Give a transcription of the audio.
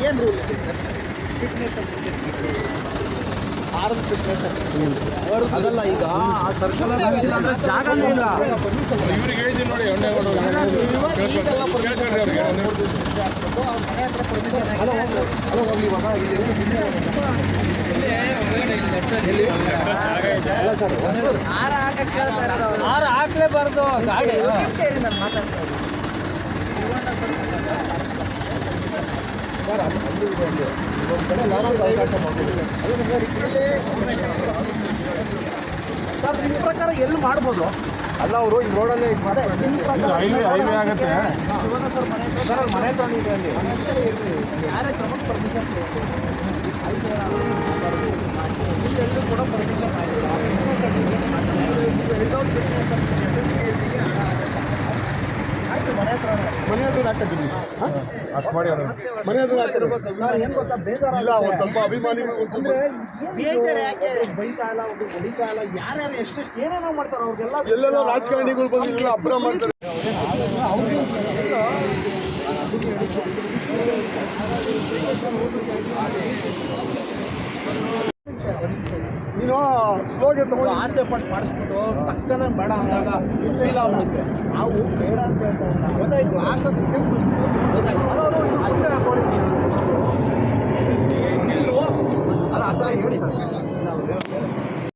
ಏನು rule fitness arm fitness ಅದಲ್ಲ ಈಗ ಆ ಸರ್ಕಲ್ ಅಂದ್ರೆ ಜಾಗನೇ ಇಲ್ಲ ಇವ್ರಿಗೆ ಹೇಳಿದ್ದೀನಿ ನೋಡಿ ಈಗೆಲ್ಲ ಅವ್ರಿಗೆ ಅವ್ರ ಮನೆ ಹತ್ರ permission ಅಲ್ಲ ಆಗಿದೆ. ಹೋಗ್ಲಿ ಇವಾಗ ಅಲ್ಲ ಸರ್ ಒಂದು ಹಾರ ಹಾಕಕ್ ಕೇಳ್ತಾ ಇರೋದು ಅವ್ರು. ಹಾಕ್ಲೇಬಾರ್ದು ಗಾಡಿ ಮಾತಾಡ್ತಾ ಇದ್ದೀನಿ. ಶಿವಣ್ಣ ಸರ್ ಸರ್ ಅದು ಅಲ್ಲಿ ಇದೆ ಅಲ್ಲಿ ಒಂದು ಕಡೆ ನಾನೊಂದು ಅವಕಾಶ ಮಾಡ್ಕೊಂಡಿದ್ದೆ ಅದು ನಿಮಗೆ ಸರ್ ನಿಮ್ಮ ಪ್ರಕಾರ ಎಲ್ಲಿ ಮಾಡ್ಬೋದು? ಅಲ್ಲ ಅವರು ಈ ರೋಡಲ್ಲೇ ನಿಮ್ಮ ಪ್ರಕಾರ. ಆಗತ್ತೆ. ಶಿವಣ್ಣ ಸರ್ ಮನೆ ಸರ್ ಮನೆ ತಗೊಂಡಿದೆ ಅಲ್ಲಿ. ಯಾರೇ ಕ್ರಮಕ್ಕೆ ಪರ್ಮಿಷನ್ ಅಲ್ಲಿ ಎಲ್ಲರೂ ಕೂಡ ಪರ್ಮಿಷನ್ ಆಗಿಲ್ಲ. ಫಿಟ್ನೆಸ್ ಸರ್ಟಿಫಿಕೇಟ್ ಮಾಡಿಲ್ಲ ವಿತೌಟ್ ಫಿಟ್ನೆಸ್ ಆಯ್ತು ಮನೆ ಹತ್ರ ಮನೆ ಹತ್ರ ಹಾಕಿದ್ದೀನಿ ಅಷ್ಟು ಮಾಡಿ ಅವ್ರು. ಮನೆ ಹತ್ರ ಏನು ಗೊತ್ತಾ? ಒಂದು ಸ್ವಲ್ಪ ಅಭಿಮಾನಿಗಳು ಅಂದ್ರೆ ಬೇಜಾರು ಯಾಕೆ? ಬೈತಾ ಇಲ್ಲ ಒಂದು ಹೊಡಿತಾ ಇಲ್ಲ. ಯಾರ್ಯಾರು ಎಷ್ಟೆಷ್ಟು ಏನೇನೋ ಮಾಡ್ತಾರೆ ಅವ್ರಿಗೆಲ್ಲ ಎಲ್ಲೆಲ್ಲೋ ರಾಜಕಾರಣಿಗಳು ಬಂದು ಮಾಡ್ತಾರೆ ನೀನು ಸ್ಲೋಗೆ ತಗೊಂಡು ಆಸೆ ಪಟ್ಟು ಮಾಡಿಸ್ಬಿಟ್ಟು ಟಕ್ಕನೆ ಬೇಡ ಹಂಗಾಗ ಫೀಲ್ ಆಗ್ಬಿಡುತ್ತೆ. ನಾವು ಬೇಡ ಅಂತ ಹೇಳ್ತಾ ಇಲ್ಲ